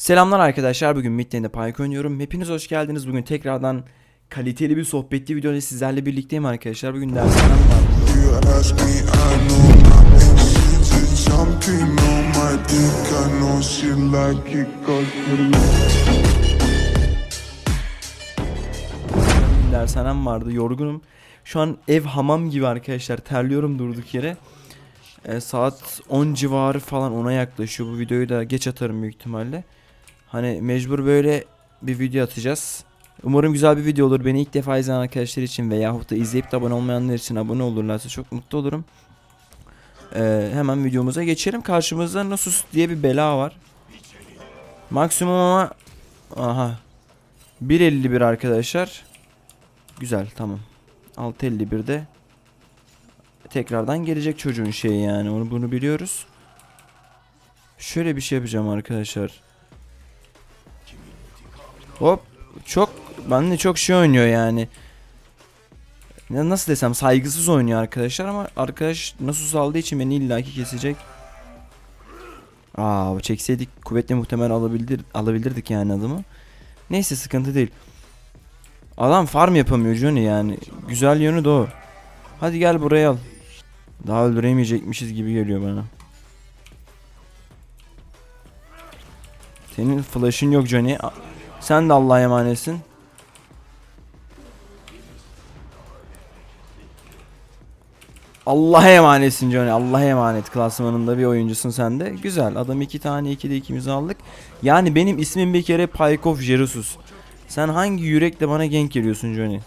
Selamlar arkadaşlar. Bugün Midlane'de Pyke oynuyorum. Hepiniz hoş geldiniz. Bugün tekrardan kaliteli bir sohbetli videoyla sizlerle birlikteyim arkadaşlar. Bugün derslerim var. Dershanem vardı. Yorgunum. Şu an ev hamam gibi arkadaşlar. Terliyorum durduk yere. Ee, saat 10 civarı falan ona yaklaşıyor. Bu videoyu da geç atarım büyük ihtimalle. Hani mecbur böyle bir video atacağız. Umarım güzel bir video olur. Beni ilk defa izleyen arkadaşlar için veyahut da izleyip de abone olmayanlar için abone olurlarsa çok mutlu olurum. Ee, hemen videomuza geçelim. Karşımızda Nasus diye bir bela var. Maksimum ama aha 1.51 arkadaşlar. Güzel tamam. 6.51'de tekrardan gelecek çocuğun şeyi yani onu bunu biliyoruz. Şöyle bir şey yapacağım arkadaşlar. Hop çok ben de çok şey oynuyor yani. Ya nasıl desem saygısız oynuyor arkadaşlar ama arkadaş nasıl aldığı için beni illaki kesecek. Aa çekseydik kuvvetle muhtemel alabilir alabilirdik yani adamı. Neyse sıkıntı değil. Adam farm yapamıyor Johnny yani. Güzel yönü de o. Hadi gel buraya al. Daha öldüremeyecekmişiz gibi geliyor bana. Senin flash'ın yok Johnny. Sen de Allah'a emanetsin. Allah'a emanetsin Johnny. Allah'a emanet klasmanında bir oyuncusun sen de. Güzel. Adam iki tane iki de ikimiz aldık. Yani benim ismim bir kere Paykov Jerusus. Sen hangi yürekle bana genk geliyorsun Johnny?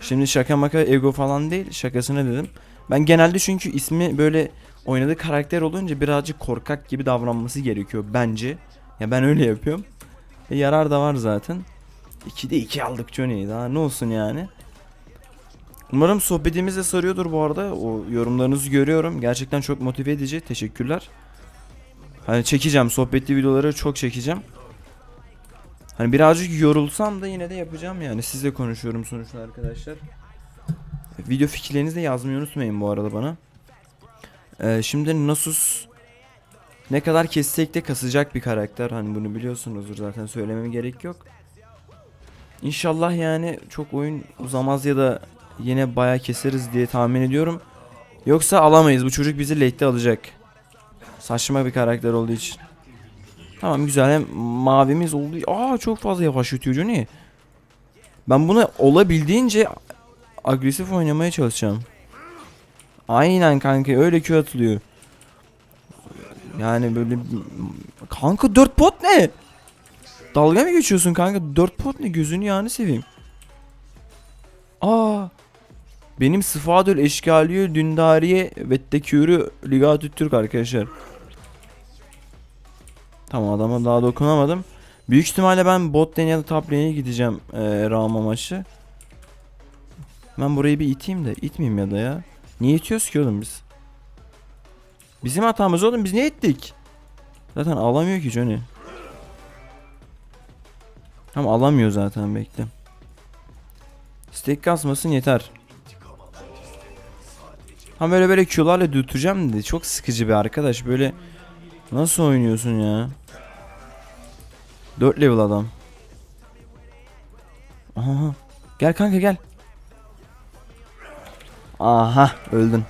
Şimdi şaka maka ego falan değil. Şakasına dedim. Ben genelde çünkü ismi böyle oynadığı karakter olunca birazcık korkak gibi davranması gerekiyor bence. Ya ben öyle yapıyorum. E, yarar da var zaten. 2'de 2 aldık Johnny'yi. Daha ne olsun yani. Umarım sohbetimiz de sarıyordur bu arada. O yorumlarınızı görüyorum. Gerçekten çok motive edici. Teşekkürler. Hani çekeceğim. Sohbetli videoları çok çekeceğim. Hani birazcık yorulsam da yine de yapacağım yani. Sizle konuşuyorum sonuçta arkadaşlar. Video fikirlerinizi de yazmayı unutmayın bu arada bana. Ee, şimdi Nasus ne kadar kessek de kasacak bir karakter. Hani bunu biliyorsunuzdur zaten söylememe gerek yok. İnşallah yani çok oyun uzamaz ya da yine bayağı keseriz diye tahmin ediyorum. Yoksa alamayız. Bu çocuk bizi late'de alacak. Saçma bir karakter olduğu için. Tamam güzel hem mavimiz oldu. Aa çok fazla yavaşlatıyor Johnny. Ben buna olabildiğince agresif oynamaya çalışacağım. Aynen kanka öyle Q atılıyor. Yani böyle kanka 4 pot ne? Dalga mı geçiyorsun kanka? 4 pot ne? Gözünü yani seveyim. Aa. Benim Sıfadül Eşkaliye Dündariye Vettekürü Ligatü Türk arkadaşlar. Tamam adama daha dokunamadım. Büyük ihtimalle ben bot lane ya da top lane'e gideceğim ee, Rama maçı. Ben burayı bir iteyim de itmeyeyim ya da ya. Niye itiyoruz ki oğlum biz? Bizim hatamız oğlum biz ne ettik? Zaten alamıyor ki Johnny. Tamam alamıyor zaten bekle. Stack kasmasın yeter. Ha böyle böyle Q'larla dürteceğim de çok sıkıcı bir arkadaş böyle Nasıl oynuyorsun ya? 4 level adam. Aha. Gel kanka gel. Aha öldün.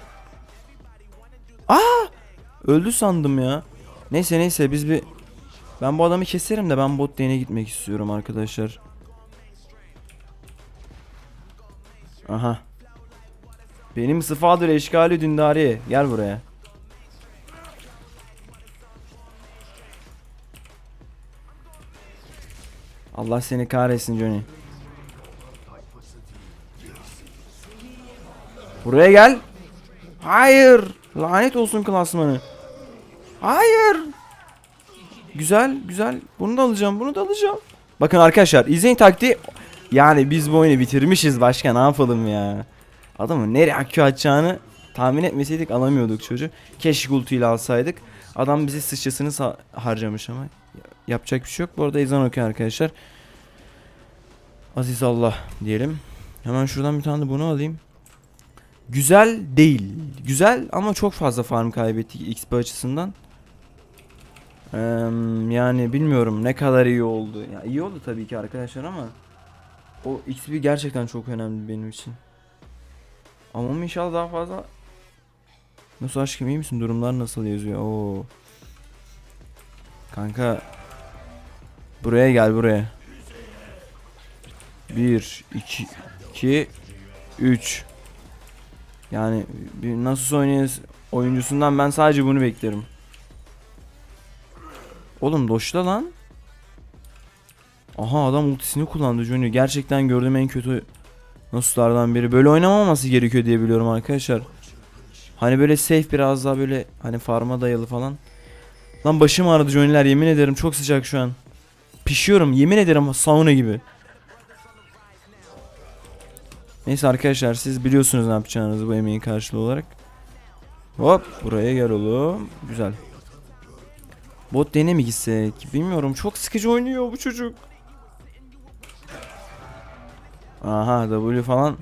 Öldü sandım ya. Neyse neyse biz bir ben bu adamı keserim de ben bot lane'e gitmek istiyorum arkadaşlar. Aha. Benim sıfadır eşkali dündari. Gel buraya. Allah seni kahretsin Johnny. Buraya gel. Hayır. Lanet olsun klasmanı. Hayır. Güzel güzel. Bunu da alacağım bunu da alacağım. Bakın arkadaşlar izleyin taktiği. Yani biz bu oyunu bitirmişiz başka ne yapalım ya. Adamın nereye akü atacağını tahmin etmeseydik alamıyorduk çocuğu. Keşke ultiyle alsaydık. Adam bizi sıçrasını harcamış ama. Yapacak bir şey yok. Bu arada ezan okuyor arkadaşlar. Aziz Allah diyelim. Hemen şuradan bir tane de bunu alayım. Güzel değil. Güzel ama çok fazla farm kaybettik XP açısından. Yani bilmiyorum ne kadar iyi oldu. Ya iyi oldu tabii ki arkadaşlar ama o XP gerçekten çok önemli benim için. Ama inşallah daha fazla Nasıl aşkım iyi misin? Durumlar nasıl yazıyor? Oo. Kanka buraya gel buraya. 1 2 2 3 Yani bir nasıl oynuyoruz oyuncusundan ben sadece bunu beklerim. Oğlum doşla lan. Aha adam ultisini kullandı Junior. Gerçekten gördüğüm en kötü Nasuslardan biri. Böyle oynamaması gerekiyor diye biliyorum arkadaşlar. Hani böyle safe biraz daha böyle hani farma dayalı falan. Lan başım ağrıdı Johnny'ler yemin ederim çok sıcak şu an. Pişiyorum yemin ederim sauna gibi. Neyse arkadaşlar siz biliyorsunuz ne yapacağınızı bu emeğin karşılığı olarak. Hop buraya gel oğlum. Güzel. Bot dene mi gitsek? Bilmiyorum çok sıkıcı oynuyor bu çocuk. Aha W falan.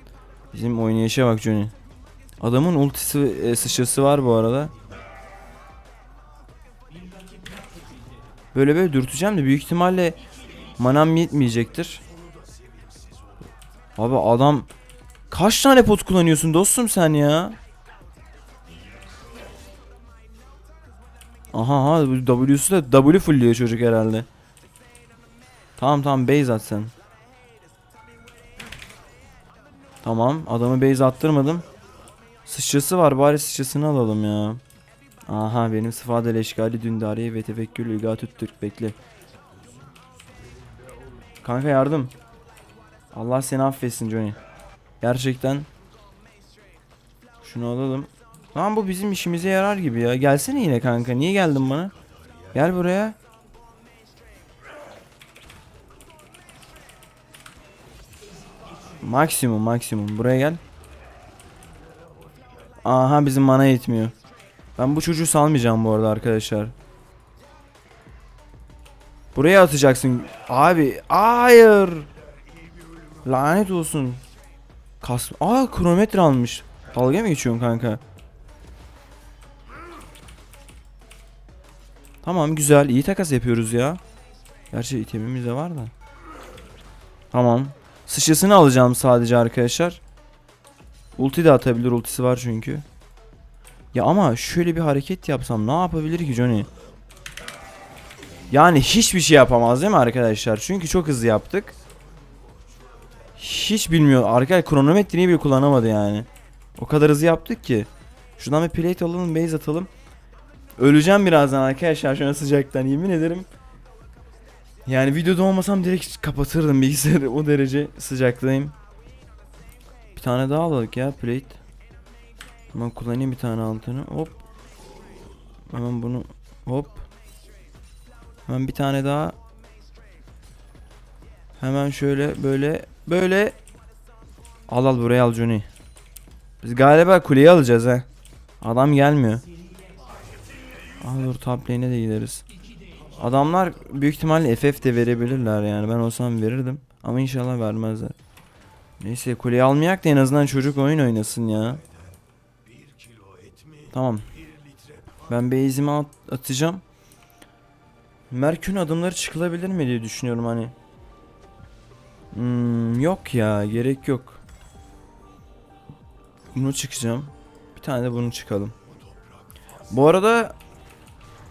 Bizim oynayışa bak Johnny. Adamın ultisi e, sıçrası var bu arada. Böyle böyle dürteceğim de büyük ihtimalle manam yetmeyecektir. Abi adam kaç tane pot kullanıyorsun dostum sen ya? Aha aha W'su da W fullliyor çocuk herhalde. Tamam tamam base at sen. Tamam adamı base attırmadım. Sıçrası var bari sıçrasını alalım ya. Aha benim sıfadel eşgali dündariye ve tefekkür ilga Türk bekle. Kanka yardım. Allah seni affetsin Johnny. Gerçekten. Şunu alalım. Lan bu bizim işimize yarar gibi ya. Gelsene yine kanka. Niye geldin bana? Gel buraya. Maksimum maksimum. Buraya gel. Aha bizim mana yetmiyor. Ben bu çocuğu salmayacağım bu arada arkadaşlar. Buraya atacaksın. Abi hayır. Lanet olsun. Kas Aa kronometre almış. Dalga mı geçiyorsun kanka? Tamam güzel iyi takas yapıyoruz ya. Gerçi itemimiz de var da. Tamam. Sıçrasını alacağım sadece arkadaşlar. Ulti de atabilir ultisi var çünkü. Ya ama şöyle bir hareket yapsam ne yapabilir ki Johnny? Yani hiçbir şey yapamaz değil mi arkadaşlar? Çünkü çok hızlı yaptık. Hiç bilmiyor. Arkadaşlar kronometreyi bile kullanamadı yani. O kadar hızlı yaptık ki. Şuradan bir plate alalım, base atalım. Öleceğim birazdan arkadaşlar şu an sıcaktan yemin ederim. Yani videoda olmasam direkt kapatırdım bilgisayarı o derece sıcaktayım. Bir tane daha alalım ya plate. Hemen kullanayım bir tane altını. Hop. Hemen bunu hop. Hemen bir tane daha. Hemen şöyle böyle böyle. Al al buraya al Johnny. Biz galiba kuleyi alacağız ha. Adam gelmiyor. Al dur top lane'e de gideriz. Adamlar büyük ihtimalle FF de verebilirler yani. Ben olsam verirdim. Ama inşallah vermezler. Neyse kuleyi almayak da en azından çocuk oyun oynasın ya. Tamam. Ben base'imi at atacağım. Merkün adımları çıkılabilir mi diye düşünüyorum hani. Hmm, yok ya gerek yok. Bunu çıkacağım. Bir tane de bunu çıkalım. Bu arada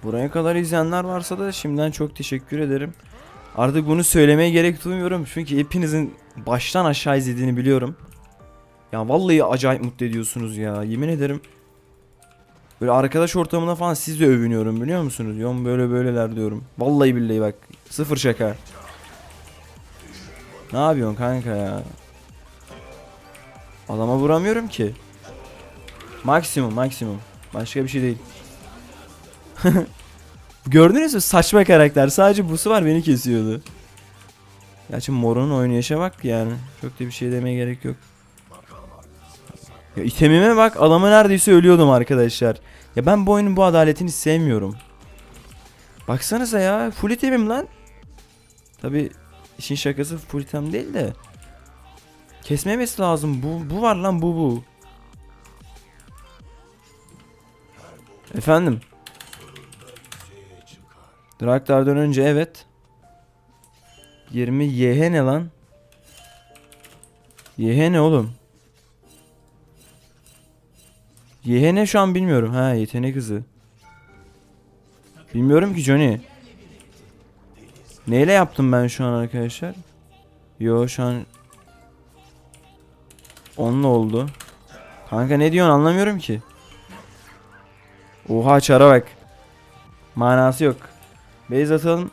buraya kadar izleyenler varsa da şimdiden çok teşekkür ederim. Artık bunu söylemeye gerek duymuyorum çünkü hepinizin baştan aşağı izlediğini biliyorum. Ya vallahi acayip mutlu ediyorsunuz ya yemin ederim. Böyle arkadaş ortamında falan siz de övünüyorum biliyor musunuz? Yon böyle böyleler diyorum. Vallahi billahi bak sıfır şaka. Ne yapıyorsun kanka ya? Adama vuramıyorum ki. Maksimum maksimum. Başka bir şey değil. Gördünüz mü saçma karakter sadece busu var beni kesiyordu. Gerçi Moro'nun oynayışa bak yani. Çok da bir şey demeye gerek yok. Ya itemime bak adamı neredeyse ölüyordum arkadaşlar. Ya ben bu oyunun bu adaletini sevmiyorum. Baksanıza ya full itemim lan. Tabi işin şakası full item değil de. Kesmemesi lazım. Bu, bu var lan bu bu. Efendim. Draktar'dan önce evet. 20 YH ne lan? YH ne oğlum? YH ne şu an bilmiyorum. Ha yetenek hızı. Bilmiyorum ki Johnny. Neyle yaptım ben şu an arkadaşlar? Yo şu an Onunla oldu. Kanka ne diyorsun anlamıyorum ki. Oha çara bak. Manası yok. Base atalım.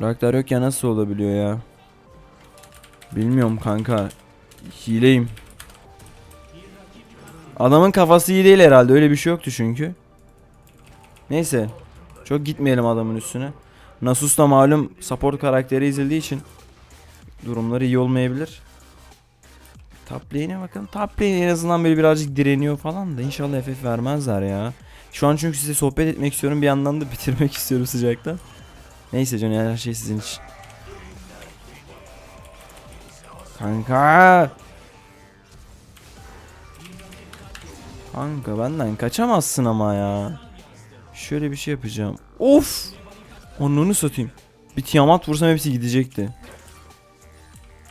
Draktar yok ya nasıl olabiliyor ya? Bilmiyorum kanka. Hileyim. Adamın kafası iyi değil herhalde. Öyle bir şey yoktu çünkü. Neyse. Çok gitmeyelim adamın üstüne. Nasus da malum support karakteri izlediği için durumları iyi olmayabilir. Top lane'e bakın. Top lane en azından böyle birazcık direniyor falan da inşallah FF vermezler ya. Şu an çünkü size sohbet etmek istiyorum bir yandan da bitirmek istiyorum sıcaktan. Neyse canım her şey sizin için. Kanka. Kanka benden kaçamazsın ama ya. Şöyle bir şey yapacağım. Of! Onunu satayım. Bir tiyamat vursam hepsi gidecekti.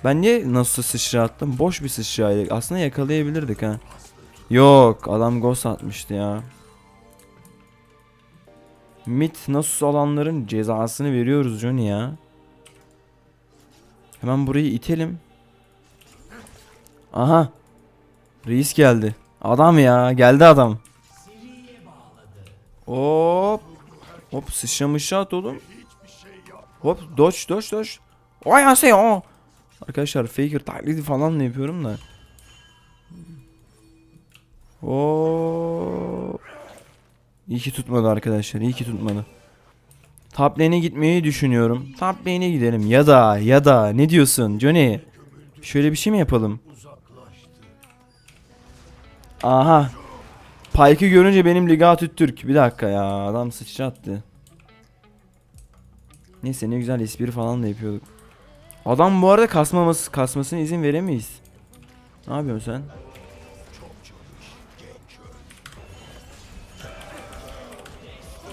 Ben niye nasıl sıçra attım? Boş bir sıçraydı. Aslında yakalayabilirdik ha. Yok adam ghost atmıştı ya. Mit Nasus alanların cezasını veriyoruz Johnny ya. Hemen burayı itelim. Aha. Reis geldi. Adam ya geldi adam. Hop. Hop sıçramış at oğlum. Hop dodge dodge dodge. Vay anasını o. Arkadaşlar faker taklidi falan da yapıyorum da. Oo. İyi ki tutmadı arkadaşlar. iyi ki tutmadı. Top gitmeyi düşünüyorum. Top gidelim. Ya da ya da ne diyorsun Johnny? Şöyle bir şey mi yapalım? Aha. Pike'ı görünce benim Ligatü Türk. Bir dakika ya adam sıçrattı. Neyse ne güzel espri falan da yapıyorduk. Adam bu arada kasmaması kasmasına izin veremeyiz. Ne yapıyorsun sen?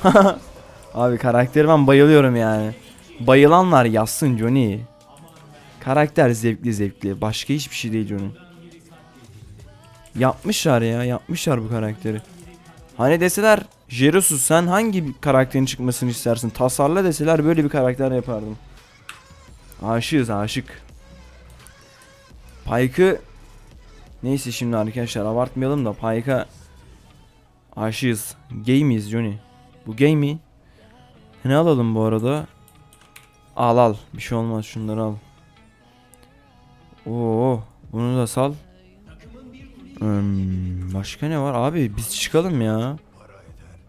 Abi karakteri ben bayılıyorum yani. Bayılanlar yazsın Johnny. Karakter zevkli zevkli. Başka hiçbir şey değil Johnny. Yapmışlar ya yapmışlar bu karakteri. Hani deseler Jerusus sen hangi karakterin çıkmasını istersin? Tasarla deseler böyle bir karakter yapardım. Aşığız aşık. Pike'ı Neyse şimdi arkadaşlar abartmayalım da Pike'a aşığız. Gay miyiz Johnny? Bu gay mi? Ne alalım bu arada? Al al. Bir şey olmaz şunları al. Oo, bunu da sal. Hmm, başka ne var? Abi biz çıkalım ya.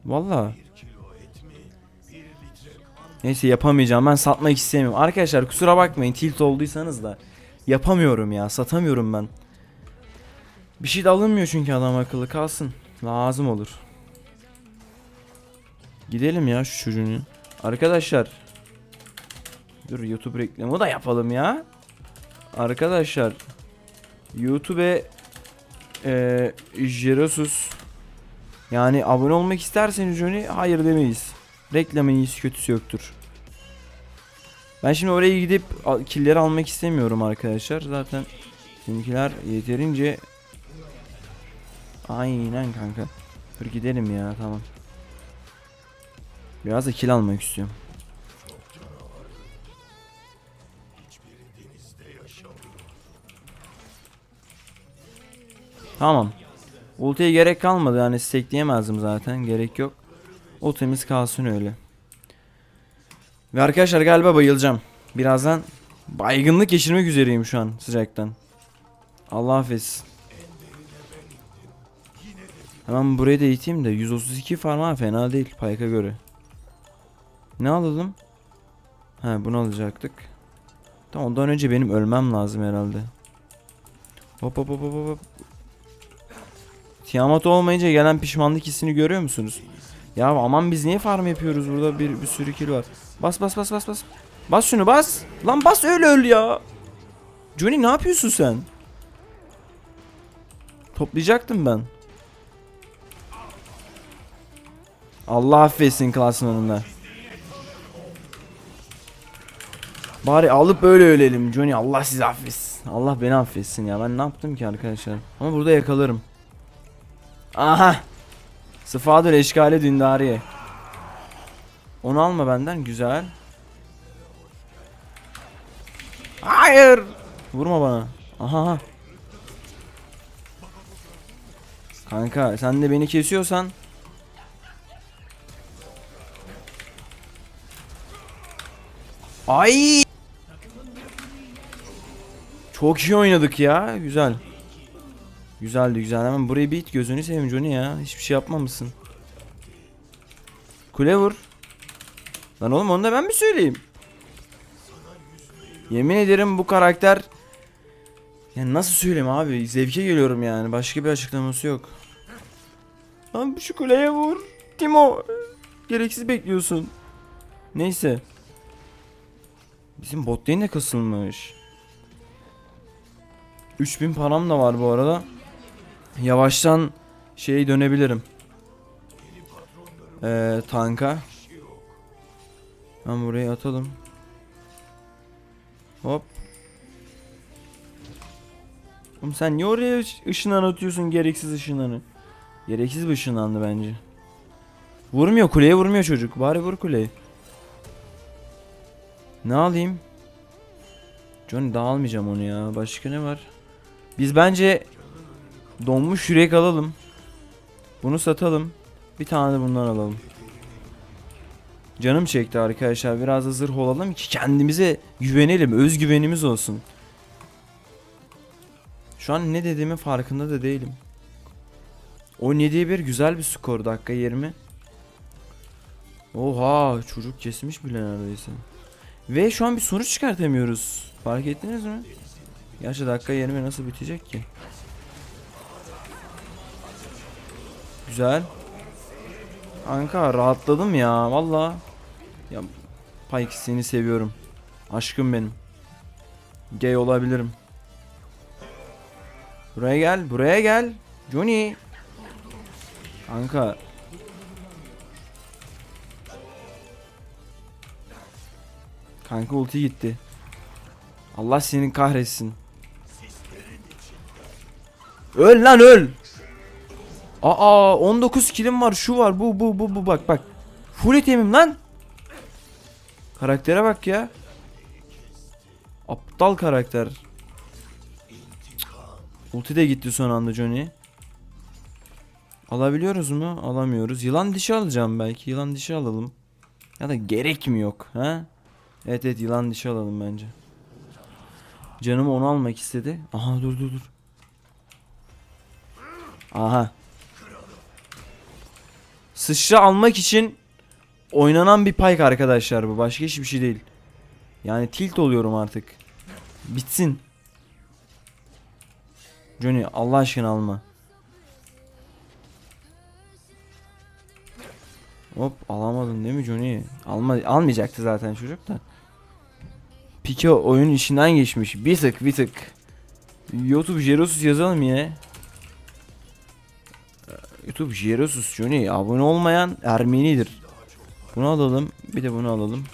Valla. Neyse yapamayacağım. Ben satmak istemiyorum. Arkadaşlar kusura bakmayın tilt olduysanız da. Yapamıyorum ya. Satamıyorum ben. Bir şey de alınmıyor çünkü adam akıllı kalsın. Lazım olur. Gidelim ya şu çocuğunu. Arkadaşlar. Dur YouTube reklamı da yapalım ya. Arkadaşlar. YouTube'e eee Jerosus yani abone olmak isterseniz Johnny hayır demeyiz. Reklamın iyisi kötüsü yoktur. Ben şimdi oraya gidip killleri almak istemiyorum arkadaşlar. Zaten bizimkiler yeterince Aynen kanka. Dur gidelim ya tamam. Biraz da kill almak istiyorum. Tamam. Ultiye gerek kalmadı yani stekleyemezdim zaten gerek yok. Ultimiz kalsın öyle. Ve arkadaşlar galiba bayılacağım. Birazdan baygınlık geçirmek üzereyim şu an sıcaktan. Allah affetsin. Hemen burayı da iteyim de 132 farma fena değil Pike'a göre. Ne alalım? He bunu alacaktık. Tamam ondan önce benim ölmem lazım herhalde. Hop hop hop hop hop. Tiamat olmayınca gelen pişmanlık hissini görüyor musunuz? Ya aman biz niye farm yapıyoruz burada bir, bir sürü kill var. Bas bas bas bas bas. Bas şunu bas. Lan bas öyle öl ya. Johnny ne yapıyorsun sen? Toplayacaktım ben. Allah affetsin klasmanında. Bari alıp öyle ölelim Johnny Allah sizi affetsin. Allah beni affetsin ya ben ne yaptım ki arkadaşlar. Ama burada yakalarım. Aha. Sıfadır eşkali dündariye. Onu alma benden güzel. Hayır. Vurma bana. Aha. Kanka sen de beni kesiyorsan Ay! Çok iyi oynadık ya. Güzel. Güzeldi güzel. Hemen burayı bit gözünü seveyim Johnny ya. Hiçbir şey yapmamışsın. Kule vur. Lan oğlum onu da ben mi söyleyeyim? Yemin ederim bu karakter ya nasıl söyleyeyim abi? Zevke geliyorum yani. Başka bir açıklaması yok. Lan şu kuleye vur. Timo. Gereksiz bekliyorsun. Neyse. Bizim bot lane de kasılmış. 3000 param da var bu arada. Yavaştan şey dönebilirim. Ee, tanka. Ben buraya atalım. Hop. Oğlum sen niye oraya ış- ışınlan atıyorsun gereksiz ışınlanı? Gereksiz bir ışınlandı bence. Vurmuyor kuleye vurmuyor çocuk. Bari vur kuleyi. Ne alayım? Johnny daha almayacağım onu ya. Başka ne var? Biz bence donmuş yürek alalım. Bunu satalım. Bir tane de bundan alalım. Canım çekti arkadaşlar. Biraz da zırh olalım ki kendimize güvenelim. Özgüvenimiz olsun. Şu an ne dediğimin farkında da değilim. 17'ye bir güzel bir skor. Dakika 20. Oha çocuk kesmiş bile neredeyse. Ve şu an bir sonuç çıkartamıyoruz. Fark ettiniz mi? Gerçi dakika 20 nasıl bitecek ki? Güzel. Kanka rahatladım ya valla. Ya Pike seni seviyorum. Aşkım benim. Gay olabilirim. Buraya gel, buraya gel. Johnny. Kanka. Kanka ulti gitti. Allah senin kahretsin. Öl lan öl. Aa 19 kilim var şu var bu bu bu bu bak bak. Full itemim lan. Karaktere bak ya. Aptal karakter. Ulti de gitti son anda Johnny. Alabiliyoruz mu? Alamıyoruz. Yılan dişi alacağım belki. Yılan dişi alalım. Ya da gerek mi yok? Ha? Evet evet yılan dişi alalım bence. Canım onu almak istedi. Aha dur dur dur. Aha. Sıçra almak için oynanan bir payk arkadaşlar bu. Başka hiçbir şey değil. Yani tilt oluyorum artık. Bitsin. Johnny Allah aşkına alma. Hop alamadın değil mi Johnny? Alma, almayacaktı zaten çocuk da. Pike oyun işinden geçmiş. Bir tık bir tık. YouTube Jerosus yazalım yine. YouTube Jerosus Johnny abone olmayan Ermenidir. Bunu alalım. Bir de bunu alalım.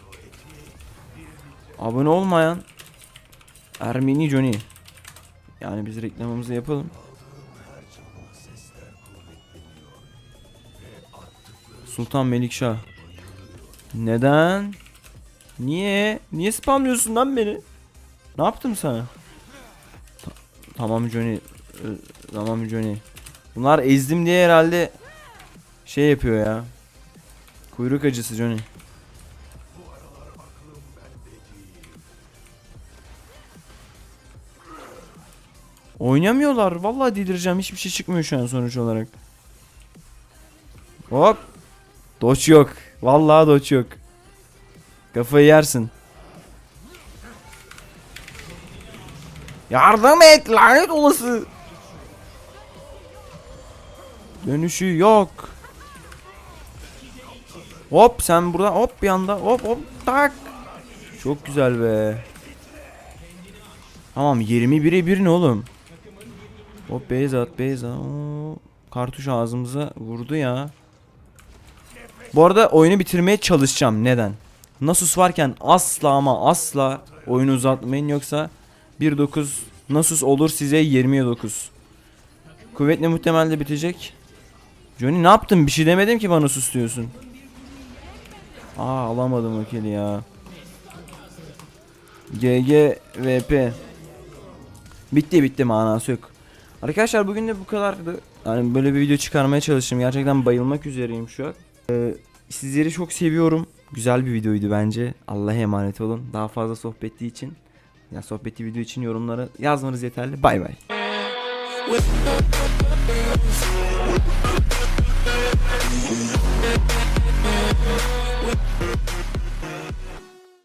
Abone olmayan Ermeni Johnny. Yani biz reklamımızı yapalım. Sultan Melikşah. Neden? Niye? Niye spamlıyorsun lan beni? Ne yaptım sana? Ta- tamam Johnny. Ee, tamam Johnny. Bunlar ezdim diye herhalde şey yapıyor ya. Kuyruk acısı Johnny. Oynamıyorlar. Vallahi delireceğim. Hiçbir şey çıkmıyor şu an sonuç olarak. Hop. Doç yok. Vallahi doç yok. Kafayı yersin. Yardım et lanet olası. Dönüşü yok. Hop sen burada hop bir anda hop hop tak. Çok güzel be. Tamam 21'e 1 ne oğlum? Hop base at. Oo, kartuş ağzımıza vurdu ya. Bu arada oyunu bitirmeye çalışacağım. Neden? Nasus varken asla ama asla oyunu uzatmayın yoksa 1.9 Nasus olur size 20'ye 9. Kuvvetle muhtemelde bitecek. Johnny ne yaptın? Bir şey demedim ki bana sus diyorsun. Aa alamadım o kili ya. GG VP. Bitti bitti manası yok. Arkadaşlar bugün de bu kadardı. Yani böyle bir video çıkarmaya çalıştım. Gerçekten bayılmak üzereyim şu an. Ee, sizleri çok seviyorum. Güzel bir videoydu bence. Allah'a emanet olun. Daha fazla sohbeti için, ya sohbeti video için yorumlara yazmanız yeterli. Bay bay.